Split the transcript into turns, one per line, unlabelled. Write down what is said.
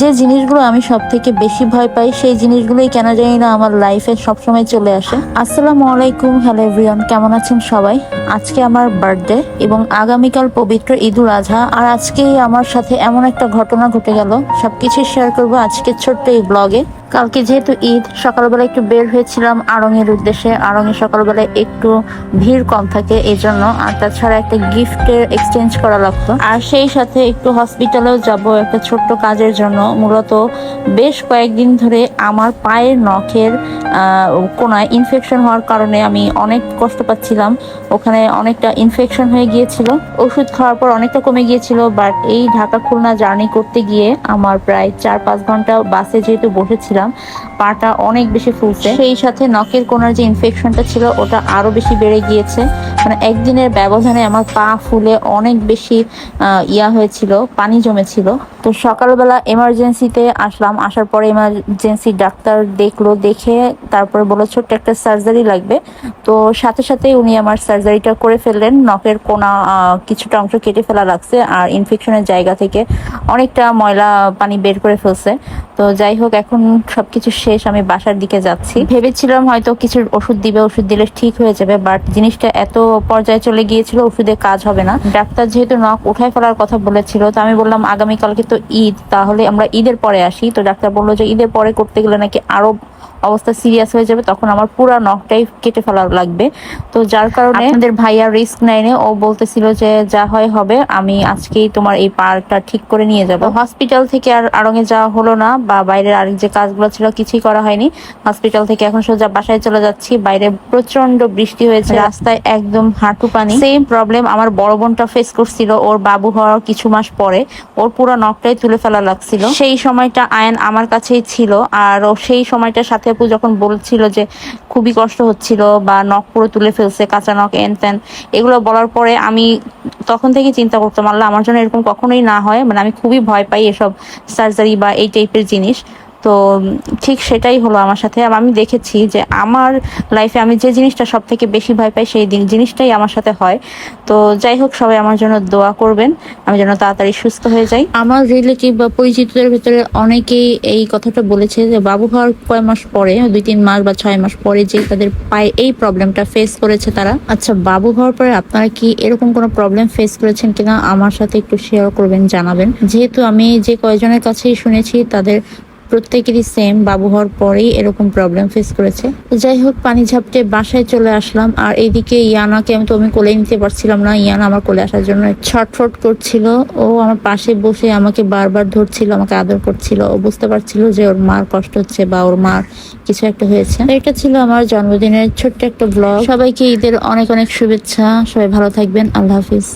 যে জিনিসগুলো আমি সব থেকে বেশি ভয় পাই, সেই জিনিসগুলোই কেন জানি না আমার লাইফে সবসময় চলে আসে। আসসালামু আলাইকুম হ্যালো এভরিওয়ান কেমন আছেন সবাই? আজকে আমার বার্থডে এবং আগামীকাল পবিত্র ঈদুল আজহা। আর আজকেই আমার সাথে এমন একটা ঘটনা ঘটে গেল, সবকিছু শেয়ার করব আজকে ছোট্ট এই ব্লগে কালকে যেহেতু ঈদ, সকালবেলা একটু বের হয়েছিলাম আড়ংয়ের উদ্দেশ্যে। আড়ংয়ে সকালবেলায় একটু ভিড় কম থাকে এই জন্য আর তাছাড়া একটা গিফটের এক্সচেঞ্জ করা লাগতো। আর সেই সাথে একটু হসপিটালেও যাব একটা ছোট্ট কাজের জন্য। মূলত বেশ কয়েকদিন ধরে আমার পায়ের নখের কোনায় ইনফেকশন হওয়ার কারণে আমি অনেক কষ্ট পাচ্ছিলাম। ওখানে অনেকটা ইনফেকশন হয়ে গিয়েছিল। ওষুধ খাওয়ার পর অনেকটা কমে গিয়েছিল বাট এই ঢাকা খুলনা জার্নি করতে গিয়ে আমার প্রায় চার পাঁচ ঘণ্টা বাসে যেহেতু বসেছিলাম পাটা অনেক বেশি ফুলছে। সেই সাথে নখের কোনার যে ইনফেকশনটা ছিল, ওটা আরও বেশি বেড়ে গিয়েছে। মানে একদিনের ব্যবধানে আমার পা ফুলে অনেক বেশি ইয়া হয়েছিল, পানি জমেছিল। তো সকালবেলা এমার্জেন্সিতে আসলাম। আসার পরে এমার্জেন্সি ডাক্তার দেখল, দেখে তারপরে বলল, ছোট্ট একটা সার্জারি লাগবে। তো সাথে সাথে উনি আমার সার্জারিটা করে ফেললেন। নখের কোনা কিছুটা অংশ কেটে ফেলা লাগছে আর ইনফেকশনের জায়গা থেকে অনেকটা ময়লা পানি বের করে ফেলছে। তো যাই হোক, এখন সবকিছু শেষ, আমি বাসার দিকে যাচ্ছি। ভেবেছিলাম হয়তো কিছু ওষুধ দিবে, ওষুধ দিলে ঠিক হয়ে যাবে বাট জিনিসটা এত পর্যায়ে চলে গিয়েছিল, ওষুধে কাজ হবে না। ডাক্তার যেহেতু নখ উঠায় ফেলার কথা বলেছিল, তো আমি বললাম, আগামীকালকে তো ঈদ, তাহলে আমরা ঈদের পরে আসি। তো ডাক্তার বলল যে, ঈদের পরে করতে গেলে নাকি আরও অবস্থা সিরিয়াস হয়ে যাবে তখন আমার পুরো নখটাই কেটে ফেলা লাগবে। তো যার কারণে আমাদের ভাইয়া রিস্ক নেয়নি ও বলতেছিল যে যা হয় হবে আমি আজকেই তোমার এই পারটা ঠিক করে নিয়ে যাব। হসপিটাল থেকে আর আড়ঙে যাওয়া হলো না বা বাইরের আরেক যে কাজগুলো ছিল কিছুই করা হয়নি। হসপিটাল থেকে এখন সোজা বাসায় চলে যাচ্ছি বাইরে প্রচণ্ড বৃষ্টি হয়েছে রাস্তায় একদম হাঁটু পানি। সেম প্রবলেম আমার বড় বোনটা ফেস করছিল ওর বাবু হওয়ার কিছু মাস পরে ওর পুরো নখটাই তুলে ফেলা লাগছিল। সেই সময়টা আয়ন আমার কাছেই ছিল আর ও সেই সময়টার সাথে আপু যখন বলছিল যে খুবই কষ্ট হচ্ছিল বা নখ পুরো তুলে ফেলছে, কাঁচা নখ, এন তেন এগুলো বলার পরে আমি তখন থেকে চিন্তা করতাম, আল্লাহ আমার জন্য এরকম কখনোই না হয়। মানে আমি খুবই ভয় পাই এসব সার্জারি বা এই টাইপের জিনিস। তো ঠিক সেটাই হলো আমার সাথে। আমি দেখেছি যে আমার লাইফে আমি যে জিনিসটা সব থেকে বেশি ভয় পাই সেই দিন জিনিসটাই আমার সাথে হয়। তো যাই হোক, সবাই আমার জন্য দোয়া করবেন। আমি যেন তাড়াতাড়ি সুস্থ হয়ে যাই। আমার রিলেটিভ বা পরিচিতদের ভিতরে অনেকেই এই কথাটা বলেছে যে, বাবু হওয়ার কয় মাস পরে, দুই তিন মাস বা ছয় মাস পরে যে তাদের পায়ে এই প্রবলেমটা ফেস করেছে তারা? আচ্ছা বাবু হওয়ার পরে আপনারা কি এরকম কোনো প্রবলেম ফেস করেছেন কিনা? আমার সাথে একটু শেয়ার করবেন, জানাবেন। যেহেতু আমি যে কয়জনের কাছেই শুনেছি, তাদের প্রত্যেকেরই সেম বাবু হওয়ার পরেই এরকম প্রবলেম ফেস করেছে। যাই হোক, পানি ঝাপটে বাসায় চলে আসলাম। আর এইদিকে ইয়ানাকে আমি তো আমি কোলে নিতে পারছিলাম না। ইয়ানা আমার কোলে আসার জন্য ছটফট করছিল। ও আমার পাশে বসে আমাকে বারবার ধরছিল, আমাকে আদর করছিল। ও বুঝতে পারছিল যে ওর মার কষ্ট হচ্ছে বা ওর মার কিছু একটা হয়েছে। এটা ছিল আমার জন্মদিনের ছোট্ট একটা ব্লগ সবাইকে ঈদের অনেক অনেক শুভেচ্ছা। সবাই ভালো থাকবেন। আল্লাহ হাফিজ।